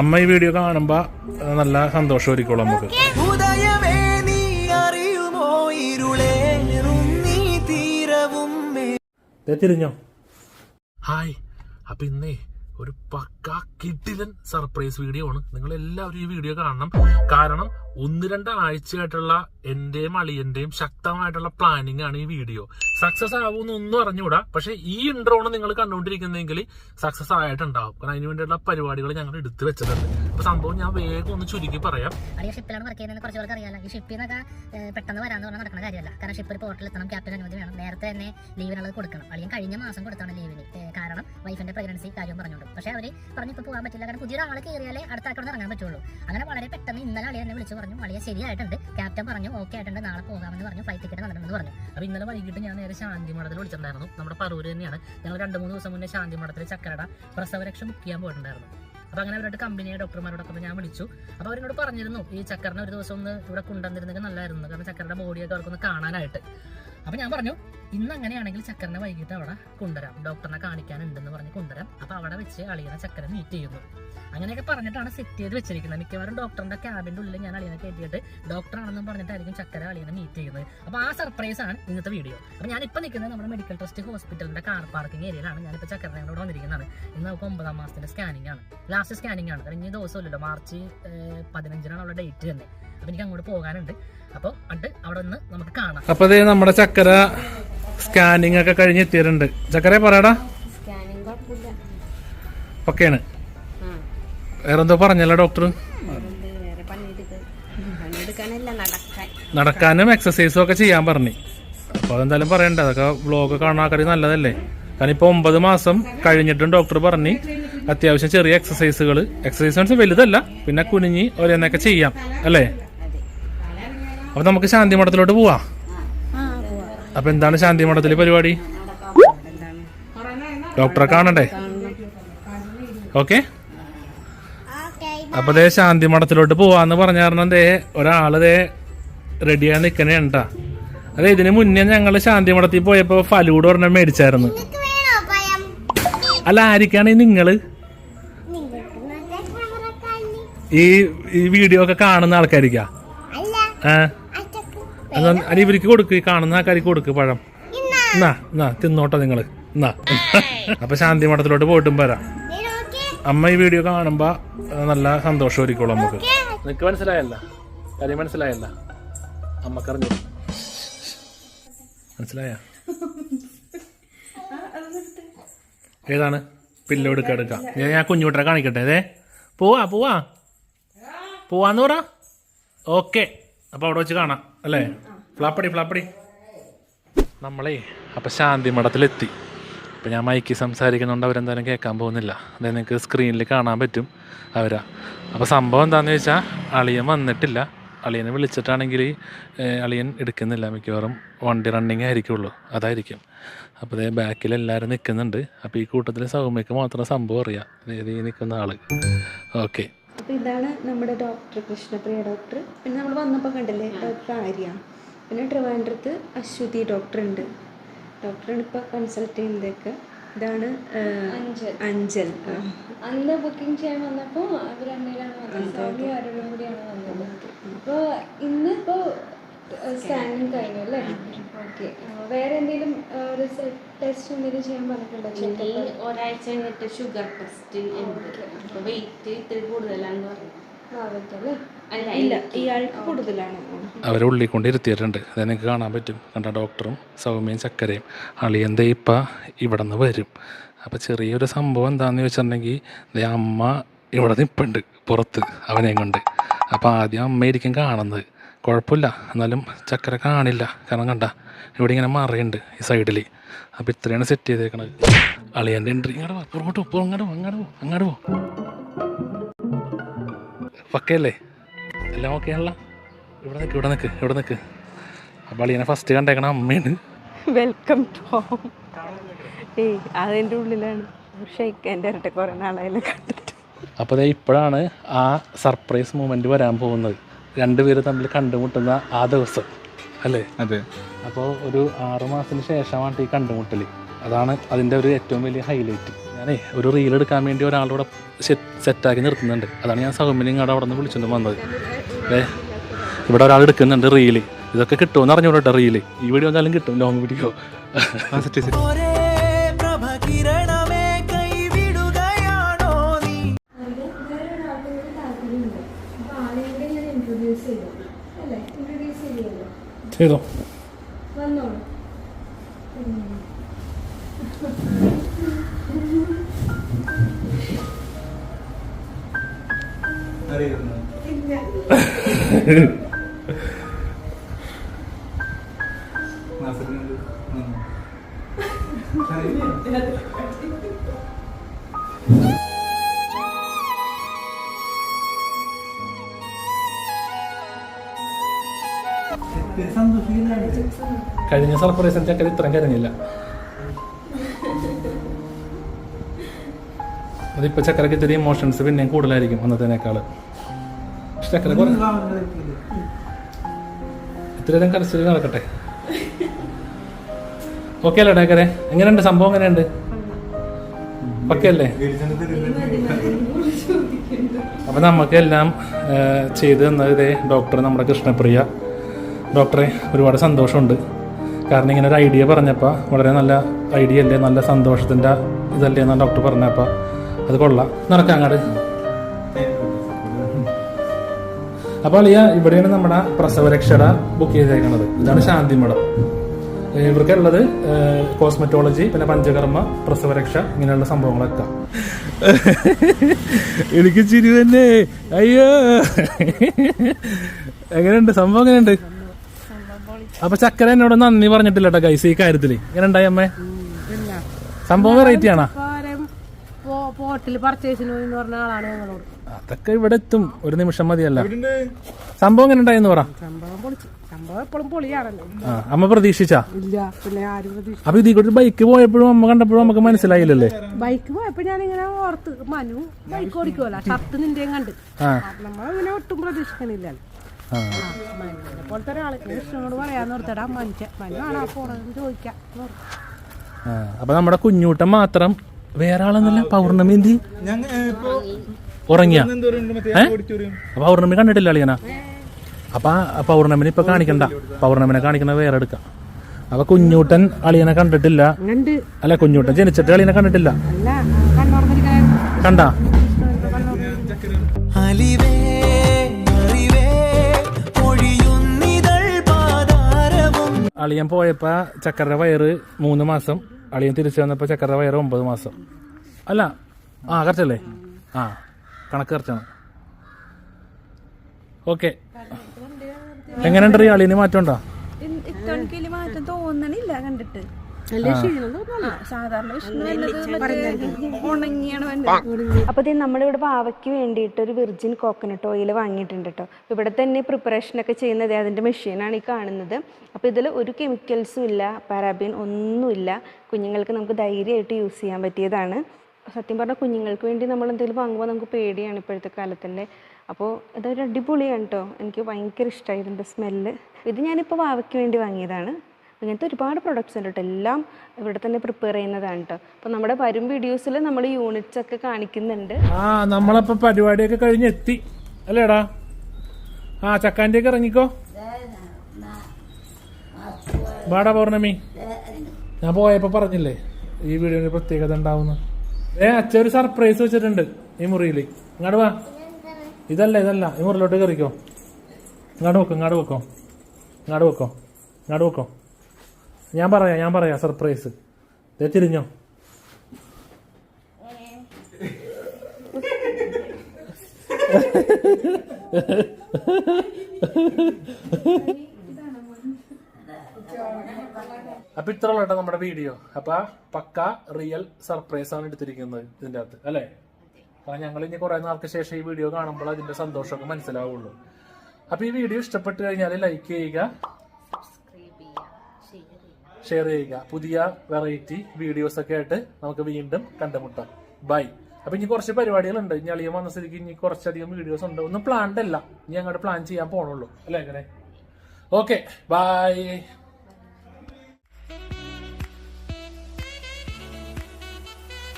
അമ്മ ഈ വീഡിയോ കാണുമ്പോൾ നല്ല സന്തോഷമായിരിക്കുള്ളൂ നമുക്ക്. ഉദയമേ നീ അറിയുമോ? ഇരുളേറും നീ തീരവും ദേ തിരിഞ്ഞോ. ഹായ് അപ്പൊ ഇന്നേ ഒരു പക്ക കിട്ടിലൻ സർപ്രൈസ് വീഡിയോ ആണ്. നിങ്ങൾ എല്ലാവരും ഈ വീഡിയോ കാണണം. കാരണം ഒന്ന് രണ്ടാഴ്ചയായിട്ടുള്ള എന്റെയും അളിയന്റെയും ശക്തമായിട്ടുള്ള പ്ലാനിങ് ആണ് ഈ വീഡിയോ. സക്സസ് ആവുമെന്ന് ഒന്നും അറിഞ്ഞുകൂടാ. പക്ഷെ ഈ ഇൻട്രോണ് നിങ്ങൾ കണ്ടുകൊണ്ടിരിക്കുന്നെങ്കിൽ സക്സസ് ആയിട്ടുണ്ടാവും. കാരണം അതിന് വേണ്ടിയുള്ള പരിപാടികൾ ഞങ്ങൾ എടുത്തു വെച്ചിട്ടുണ്ട്. അപ്പൊ സംഭവം ഞാൻ വേഗം ഒന്ന് ചുരുക്കി പറയാം. ഷിപ്പിലാണ് വർക്ക് ചെയ്യുന്നത് കുറച്ച് പേർക്ക് അറിയാലോ. ഈ പെട്ടെന്ന് വരാന്ന് പറഞ്ഞാൽ നടക്കുന്ന കാര്യമല്ല. കാരണം ഷിപ്പ് ഒരു പോർട്ടിൽ എത്തണം ക്യാപ്റ്റൻ അനുമതി വേണം. നേരത്തെ തന്നെ ലീവിനുള്ളത് കൊടുക്കണം. അല്ലെങ്കിൽ കഴിഞ്ഞ മാസം കൊടുത്താണ് ലീവിന് കാരണം വൈഫിന്റെ പ്രഗ്നൻസി കാര്യം പറഞ്ഞുകൊണ്ട്. പക്ഷേ അവർ പറഞ്ഞു ഇപ്പോൾ പോകാൻ പറ്റില്ല. കാരണം പുതിയൊരു ആൾ കയറിയാലേ അടുത്ത ആൾക്കോട് ഇറങ്ങാൻ പറ്റുള്ളൂ. അങ്ങനെ വളരെ പെട്ടെന്ന് ഇന്നലെ അളിയെ എന്നെ വിളിച്ചു പറഞ്ഞു അളിയെ ശരിയായിട്ടുണ്ട്. ക്യാപ്റ്റൻ പറഞ്ഞു ഓക്കെ ആയിട്ടുണ്ട്. നാളെ പോകാമെന്ന് പറഞ്ഞു. ഫ്ലൈറ്റ് ടിക്കറ്റ് വന്നിട്ടുണ്ടെന്ന് പറഞ്ഞു. അപ്പൊ ഇന്നലെ വൈകിട്ട് ഞാൻ നേരെ ശാന്തി മഠത്തിൽ വിളിച്ചിട്ടുണ്ടായിരുന്നു. നമ്മുടെ പറൂര് തന്നെയാണ്. ഞങ്ങൾ രണ്ട് മൂന്ന് ദിവസം മുന്നേ ശാന്തി മഠത്തിൽ ചക്കരട പ്രസവരക്ഷ ബുക്ക് ചെയ്യാൻ പോയിട്ടുണ്ടായിരുന്നു. അപ്പൊ അങ്ങനെ അവരുടെ കമ്പനിയെ ഡോക്ടർമാരോടൊക്കെ ഞാൻ വിളിച്ചു. അപ്പൊ അവരോട് പറഞ്ഞിരുന്നു ഈ ചക്കറിനെ ഒരു ദിവസം ഒന്ന് ഇവിടെ കൊണ്ടുവന്നിരുന്നെങ്കിൽ നല്ലായിരുന്നു. കാരണം ചക്കരയുടെ ബോഡിയൊക്കെ അവർക്കൊന്ന് കാണാനായിട്ട്. അപ്പൊ ഞാൻ പറഞ്ഞു ഇന്ന് അങ്ങനെയാണെങ്കിൽ ചക്കരനെ വൈകിട്ട് അവിടെ കൊണ്ടുവരാം. ഡോക്ടറിനെ കാണിക്കാനുണ്ടെന്ന് പറഞ്ഞ് കൊണ്ടുവരാം. അപ്പൊ അവിടെ വെച്ച് അളിയനെ ചക്കര മീറ്റ് ചെയ്യുന്നു. അങ്ങനെയൊക്കെ പറഞ്ഞിട്ടാണ് സെറ്റ് ചെയ്ത് വെച്ചിരിക്കുന്നത്. മിക്കവാറും ഡോക്ടറിന്റെ ക്യാബിന്റെ ഉള്ളിൽ ഞാൻ അളിയനെ കയറ്റിയിട്ട് ഡോക്ടറാണെന്നും പറഞ്ഞിട്ടായിരിക്കും ചക്കര അളിയനെ മീറ്റ് ചെയ്യുന്നത്. അപ്പൊ ആ സർപ്രൈസ് ആണ് ഇന്നത്തെ വീഡിയോ അപ്പൊ ഞാനിപ്പോ നിൽക്കുന്നത് നമ്മുടെ മെഡിക്കൽ ട്രസ്റ്റ് ഹോസ്പിറ്റലിന്റെ കാർ പാർക്കിംഗ് ഏരിയയിലാണ് ഞാനിപ്പോ ചക്കരനെ കൂടെ വന്നിരിക്കുന്നതാണ്. ഇന്ന് നമുക്ക് ഒമ്പതാം മാസത്തിന്റെ സ്കാനിങ് ആണ്. ലാസ്റ്റ് സ്കാനിങ് ആണ്. ഇനി ദിവസമില്ലല്ലോ. മാർച്ച് പതിനഞ്ചിനാണ് അവളുടെ ഡേറ്റ് തന്നെ. അപ്പൊ എനിക്ക് അങ്ങോട്ട് പോകാനുണ്ട്. അപ്പോൾ അത് അവിടെ നിന്ന് നമുക്ക് കാണാം. അപ്പൊ നമ്മുടെ ചക്കര സ്കാനിങ് ഒക്കെ കഴിഞ്ഞ് എത്തിയിട്ടുണ്ട്. ചക്കരെ പറയടാ ഒക്കെയാണ്. വേറെന്തോ പറഞ്ഞല്ലോ ഡോക്ടർ? നടക്കാനും എക്സസൈസും ഒക്കെ ചെയ്യാൻ പറഞ്ഞു. അപ്പൊ അതെന്തായാലും പറയണ്ട അതൊക്കെ വ്ളോഗ് കാണാൻ നല്ലതല്ലേ? കാരണം ഇപ്പൊ ഒമ്പത് മാസം കഴിഞ്ഞിട്ടും ഡോക്ടർ പറഞ്ഞു അത്യാവശ്യം ചെറിയ എക്സസൈസുകൾ എക്സസൈസ് വലുതല്ല പിന്നെ കുനിഞ്ഞ് ഓരോന്നൊക്കെ ചെയ്യാം അല്ലേ? അപ്പൊ നമുക്ക് ശാന്തി മഠത്തിലോട്ട് പോവാ. അപ്പൊ എന്താണ് ശാന്തി മഠത്തിലെ പരിപാടി? ഡോക്ടറെ കാണണ്ടേ? ഓക്കെ? അപ്പൊ ദേ ശാന്തി മഠത്തിലോട്ട് പോവാന്ന് പറഞ്ഞ കാരണം ദേ ഒരാൾ ദേ റെഡിയായി നിക്കണേ ഉണ്ടാ അതെ ഇതിന് മുന്നേ ഞങ്ങൾ ശാന്തി മഠത്തിൽ പോയപ്പോ ഫലൂട് ഒരെണ്ണം മേടിച്ചായിരുന്നു. അല്ല ആരിക്കാണ് നിങ്ങൾ? ഈ ഈ വീഡിയോ ഒക്കെ കാണുന്ന ആൾക്കാരിക്കാ? അല്ല. ഇവർക്ക് കൊടുക്ക് ഈ കാണുന്ന ആൾക്കാർക്ക് കൊടുക്ക് പഴം. എന്നാ എന്നാ തിന്നോട്ടെ നിങ്ങൾ. എന്നാ. അപ്പൊ ശാന്തി മഠത്തിലോട്ട് പോയിട്ടും വരാം. അമ്മ ഈ വീഡിയോ കാണുമ്പോ നല്ല സന്തോഷം സന്തോഷമായിരിക്കുള്ളൂ നമുക്ക്. നിനക്ക് മനസ്സിലായല്ല? കാര്യം മനസ്സിലായല്ല? അമ്മക്കറിഞ്ഞു മനസ്സിലായ? ഏതാണ്? പില്ലോ എടുക്ക എടുക്കാം. ഞാൻ കുഞ്ഞുകുട്ടരെ കാണിക്കട്ടെ അതെ പോവാ പോവാ. പോവാന്ന് പറ. ഓക്കെ. അപ്പൊ അവിടെ വെച്ച് കാണാം അല്ലേ? ഫ്ലാപ്പടി ഫ്ലാപ്പടി. നമ്മളേ അപ്പൊ ശാന്തി മഠത്തിലെത്തി. അപ്പം ഞാൻ മൈക്കിൽ സംസാരിക്കുന്നുണ്ട് അവരെന്തായാലും കേൾക്കാൻ പോകുന്നില്ല. അതായത് നിങ്ങൾക്ക് സ്ക്രീനിൽ കാണാൻ പറ്റും അവരാ. അപ്പോൾ സംഭവം എന്താണെന്ന് വെച്ചാൽ അളിയൻ വന്നിട്ടില്ല. അളിയനെ വിളിച്ചിട്ടാണെങ്കിൽ അളിയൻ എടുക്കുന്നില്ല. മിക്കവാറും വണ്ടി റണ്ണിങ് ആയിരിക്കുള്ളൂ. അതായിരിക്കും. അപ്പോൾ അതേ ബാക്കിൽ എല്ലാവരും നിൽക്കുന്നുണ്ട്. അപ്പോൾ ഈ കൂട്ടത്തിൽ സൗമ്യക്ക് മാത്രം സംഭവം അറിയാം. അതായത് ഈ നിൽക്കുന്ന ആൾ ഓക്കെ. അപ്പോൾ ഇതാണ് നമ്മുടെ ഡോക്ടർ കൃഷ്ണപ്രിയ ഡോക്ടർ പിന്നെ നമ്മൾ വന്നപ്പോൾ കണ്ടില്ലേ ഡോക്ടർ ആര്യ. പിന്നെ ട്രിവാൻഡ്രത്ത് അശ്വതി ഡോക്ടർ ഉണ്ട്. ഡോക്ടറാണ് ഇപ്പോൾ കൺസൾട്ട് ചെയ്യുന്നതൊക്കെ ഇതാണ് അഞ്ചൽ. അഞ്ചൽ. അന്ന് ബുക്കിംഗ് ചെയ്യാൻ വന്നപ്പോൾ അവർ രണ്ടുപേരാണ് വന്നത്. സൗമ്യ ആരോടും കൂടിയാണ് വന്നത്. അപ്പോൾ ഇന്ന് ഇപ്പോൾ സ്കാനിങ് കഴിഞ്ഞു അല്ലേ? ഓക്കെ വേറെ എന്തെങ്കിലും റിസൾട്ട് ടെസ്റ്റ് എന്തെങ്കിലും ചെയ്യാൻ പറഞ്ഞിട്ടുണ്ടോ? ഒരാഴ്ച കഴിഞ്ഞിട്ട് ഷുഗർ ടെസ്റ്റ് വെയിറ്റ് ഇത്തിരി കൂടുതലാന്ന് പറഞ്ഞു. അവരെ ഉള്ളിൽ കൊണ്ട് ഇരുത്തിയിട്ടുണ്ട് അത് നിങ്ങൾക്ക് കാണാൻ പറ്റും കണ്ട ഡോക്ടറും സൗമ്യയും ചക്കരയും അളിയന്ത ഇപ്പം ഇവിടെ നിന്ന് വരും. അപ്പോൾ ചെറിയൊരു സംഭവം എന്താണെന്ന് ചോദിച്ചിട്ടുണ്ടെങ്കിൽ ദേ അമ്മ ഇവിടെ നിൽപ്പുണ്ട് പുറത്ത് അവനെയും കൊണ്ട്. അപ്പോൾ ആദ്യം അമ്മയായിരിക്കും കാണുന്നത്. കുഴപ്പമില്ല. എന്നാലും ചക്കര കാണില്ല. കാരണം കണ്ട ഇവിടെ ഇങ്ങനെ മറയുണ്ട് ഈ സൈഡിൽ അപ്പോൾ ഇത്രയാണ് സെറ്റ് ചെയ്തേക്കണത്. അളിയന്റെ എൻട്രി ഇങ്ങോട്ട് പുറകോട്ട് പോ അങ്ങോട്ട് പോ അങ്ങോട്ട് പോ അങ്ങോട്ട് പോ. പക്കയല്ലേ എല്ലാം ഓക്കെ ആണല്ലോ. ഇവിടെ നിൽക്ക് ഇവിടെ നിൽക്ക് ഇവിടെ നിൽക്ക് അപ്പോൾ അളിയനെ ഫസ്റ്റ് കണ്ടേക്കണ അമ്മയാണ് വെൽക്കം ടു ഹോം ഏയ് അതിന്റെ ഉള്ളിലാണ്. ഷെയ്ക്ക് എന്റെ ഇരട്ടെ കുറേ നാളായാലും കണ്ടിട്ട്. അപ്പോൾ ദേ ഇപ്പോഴാണ് ആ സർപ്രൈസ് മൂമെന്റ് വരാൻ പോകുന്നത്. രണ്ടുപേര് തമ്മിൽ കണ്ടുമുട്ടുന്ന ആ ദിവസം അല്ലേ? അതെ. അപ്പോൾ ഒരു ആറ് മാസത്തിന് ശേഷമാണ് ഈ കണ്ടുമുട്ടൽ അതാണ് അതിന്റെ ഒരു ഏറ്റവും വലിയ ഹൈലൈറ്റ് ഞാനേ ഒരു റീൽ എടുക്കാൻ വേണ്ടി ഒരാളോടെ സെറ്റാക്കി നിർത്തുന്നുണ്ട്. അതാണ് ഞാൻ സൗമ്യനെ ഇങ്ങോട്ട് അവിടെ നിന്ന് വിളിച്ചുകൊണ്ട് വന്നത്. ഏ ഇവിടെ ഒരാൾ എടുക്കുന്നുണ്ട് റീൽ ഇതൊക്കെ കിട്ടുമെന്ന് അറിഞ്ഞോട്ടെ റീൽ ഈ വീഡിയോ എന്തായാലും കിട്ടും. ലോങ് വീഡിയോ സെറ്റ് പ്രഭ കിരണമേ കൈവിടുകയാണോ നീ? ചെയ്തോ? കഴിഞ്ഞ സർപ്രൈസ് ചക്കര ഇത്രയും കരഞ്ഞില്ല. അതിപ്പോ ചക്കരക്ക് ഇത്തിരി ഇമോഷൻസ് പിന്നെയും കൂടുതലായിരിക്കും അന്നത്തേനേക്കാൾ. കുറെ ഇത്രയും കരച്ചിൽ നടക്കട്ടെ. ഓക്കെ അല്ലേ ഡേക്കരെ എങ്ങനെയുണ്ട്? സംഭവം എങ്ങനെയുണ്ട്? ഓക്കെ അല്ലേ അപ്പൊ നമുക്കെല്ലാം എല്ലാം ചെയ്തു തന്നത് ഇതേ ഡോക്ടർ നമ്മുടെ കൃഷ്ണപ്രിയ. ഡോക്ടറെ ഒരുപാട് സന്തോഷമുണ്ട്. കാരണം ഇങ്ങനെ ഒരു ഐഡിയ പറഞ്ഞപ്പോൾ വളരെ നല്ല ഐഡിയ അല്ലേ നല്ല സന്തോഷത്തിന്റെ ഇതല്ലേ എന്നാണ് ഡോക്ടർ പറഞ്ഞപ്പോൾ അത് കൊള്ളാം. നടക്കാം അങ്ങോട്ട് അപ്പോൾ അളിയ ഇവിടെയാണ് നമ്മുടെ പ്രസവരക്ഷയുടെ ബുക്ക് ചെയ്തേക്കുന്നത് ഇതാണ് ശാന്തി മഠം ഇവർക്ക് ഇവർക്കുള്ളത് കോസ്മെറ്റോളജി പിന്നെ പഞ്ചകർമ്മ പ്രസവരക്ഷ ഇങ്ങനെയുള്ള സംഭവങ്ങളൊക്കെ. എനിക്ക് ചിരി തന്നെ. അയ്യോ. എങ്ങനെയുണ്ട്? സംഭവം എങ്ങനെയുണ്ട്? അപ്പൊ ചക്കര എന്നോട് നന്ദി പറഞ്ഞിട്ടില്ല കേട്ടോ ഗൈസ് ഈ കാര്യത്തിൽ. എങ്ങനെ ഉണ്ടായി അമ്മേ സംഭവം വെറൈറ്റി ആണോ? പോർട്ടിൽ പർച്ചേസിന് പോയി പറഞ്ഞ ആളാണ് ഞങ്ങളോട്. അതൊക്കെ ഇവിടെ എത്തും. ഒരു നിമിഷം മതിയല്ല. സംഭവം എങ്ങനെ ഉണ്ടായെന്ന് പറ. സംഭവം പൊളിച്ചു. സംഭവം എപ്പോഴും പൊളിയാണല്ലോ. അമ്മ പ്രതീക്ഷിച്ചാ? അപ്പൊ ഇതീ കൂടി ബൈക്ക് പോയപ്പോഴും അമ്മ കണ്ടപ്പോഴും നമുക്ക് മനസ്സിലായില്ലല്ലേ? ബൈക്ക് പോയപ്പോ ഇങ്ങനെ ഓർത്ത് മനു ബൈക്ക് ഓടിക്കുമല്ലോ ഷർട്ട് നിന്റെ കണ്ട്. ആ. നമ്മളിങ്ങനെ ഒട്ടും പ്രതീക്ഷിക്കണില്ല പോലത്തെ ഒരാളെ കൃഷ്ണനോട് പറയാന്ന് ഓർത്തടാ മനുഷ്യ. മനു ആണാ പോണെന്ന് ചോദിക്കാം. അപ്പൊ നമ്മുടെ കുഞ്ഞൂട്ടം മാത്രം വേറെ ആളെന്നല്ല പൗർണമി എന്തി ഉറങ്ങിയ. അപ്പൊ പൗർണമി കണ്ടിട്ടില്ല അളിയന? അപ്പൊ പൗർണമിനെ ഇപ്പൊ കാണിക്കണ്ട. പൗർണമിനെ കാണിക്കണ വേറെ എടുക്കാം അപ്പൊ കുഞ്ഞൂട്ടൻ അളിയനെ കണ്ടിട്ടില്ല. അല്ല കുഞ്ഞൂട്ടൻ ജനിച്ചിട്ട് അളിയനെ കണ്ടിട്ടില്ല. കണ്ട? അലിവേ അളിയൻ പോയപ്പ ചക്കര വയറ് മൂന്ന് മാസം. അളിയൻ തിരിച്ചു വന്നപ്പോ ചക്കര വയറ് ഒമ്പത് മാസം. അല്ല ആ കറക്റ്റല്ലേ ആ. കണക്ക് കറച്ചാണ് ഓക്കെ. എങ്ങനെയുണ്ട് ഈ ഇനി മാറ്റം ഉണ്ടോ മാറ്റം തോന്നണില്ല കണ്ടിട്ട്. അപ്പൊ നമ്മളിവിടെ പാവയ്ക്ക് വേണ്ടിയിട്ട് ഒരു വിർജിൻ കോക്കനട്ട് ഓയിൽ വാങ്ങിയിട്ടുണ്ട് കേട്ടോ ഇവിടെ തന്നെ പ്രിപ്പറേഷൻ ഒക്കെ ചെയ്യുന്നത് അതിന്റെ മെഷീനാണ് ഈ കാണുന്നത്. അപ്പോൾ ഇതിൽ ഒരു കെമിക്കൽസും ഇല്ല പാരാബിൻ ഒന്നുമില്ല. കുഞ്ഞുങ്ങൾക്ക് നമുക്ക് ധൈര്യമായിട്ട് യൂസ് ചെയ്യാൻ പറ്റിയതാണ്. സത്യം പറഞ്ഞാൽ കുഞ്ഞുങ്ങൾക്ക് വേണ്ടി നമ്മൾ എന്തെങ്കിലും വാങ്ങുമ്പോൾ നമുക്ക് പേടിയാണ് ഇപ്പോഴത്തെ കാലത്തിന്റെ അപ്പോൾ അതൊരു അടിപൊളിയാണ് കേട്ടോ എനിക്ക് ഭയങ്കര ഇഷ്ടമായി ഇതിന്റെ സ്മെല്ല്. ഇത് ഞാനിപ്പോൾ വാവയ്ക്ക് വേണ്ടി വാങ്ങിയതാണ്. അങ്ങനത്തെ ഒരുപാട് പ്രൊഡക്ട്സ് ഉണ്ട് കേട്ടോ എല്ലാം ഇവിടെ തന്നെ പ്രിപ്പയർ ചെയ്യുന്നതാണ് കേട്ടോ അപ്പോൾ നമ്മുടെ വരും വീഡിയോസിൽ നമ്മൾ യൂണിറ്റ്സ് ഒക്കെ കാണിക്കുന്നുണ്ട്. ആ നമ്മളപ്പോൾ പരിപാടിയൊക്കെ കഴിഞ്ഞ് എത്തി. അല്ലേടാ? ആ ചക്കാന്റെ ഒക്കെ ഇറങ്ങിക്കോ. വാടാ പൗർണമി. ഞാൻ പോയപ്പോൾ പറഞ്ഞില്ലേ ഈ വീഡിയോ പ്രത്യേകത ഉണ്ടാവുന്നു ഏ അച്ഛ ഒരു സർപ്രൈസ് വെച്ചിട്ടുണ്ട് ഈ മുറിയിൽ ഇങ്ങോട്ട് വാ. ഇതല്ല ഇതല്ല. ഈ മുറിയിലോട്ട് കയറിക്കോ ഇങ്ങോട്ട് വെക്കോ ഇങ്ങോട്ട് വെക്കോ ഇങ്ങോട്ട് വെക്കോ ഇങ്ങോട്ട് വെക്കോ ഞാൻ പറയാം ഞാൻ പറയാം സർപ്രൈസ് ദേ തിരിഞ്ഞോ. അപ്പൊ ഇത്ര കേട്ടോ നമ്മുടെ വീഡിയോ അപ്പൊ പക്ക റിയൽ സർപ്രൈസ് ആണ് എടുത്തിരിക്കുന്നത് ഇതിന്റെ അകത്ത് അല്ലേ? അപ്പൊ ഞങ്ങൾ ഇനി കുറെ നാൾക്ക് ശേഷം ഈ വീഡിയോ കാണുമ്പോൾ അതിന്റെ സന്തോഷമൊക്കെ മനസ്സിലാവുള്ളൂ. അപ്പൊ ഈ വീഡിയോ ഇഷ്ടപ്പെട്ടു കഴിഞ്ഞാൽ ലൈക്ക് ചെയ്യുക ഷെയർ ചെയ്യുക. പുതിയ വെറൈറ്റി വീഡിയോസ് ഒക്കെ ആയിട്ട് നമുക്ക് വീണ്ടും കണ്ടുമുട്ടാം. ബൈ അപ്പൊ ഇനി കുറച്ച് പരിപാടികളുണ്ട്. ഇനി അളിയൻ വന്ന സ്ഥിതിക്ക് ഇനി കുറച്ചധികം വീഡിയോസ് ഉണ്ട്. ഒന്നും പ്ലാൻഡ് അല്ല. ഇനി അങ്ങോട്ട് പ്ലാൻ ചെയ്യാൻ പോണുള്ളൂ. അല്ലേ അങ്ങനെ? Okay bye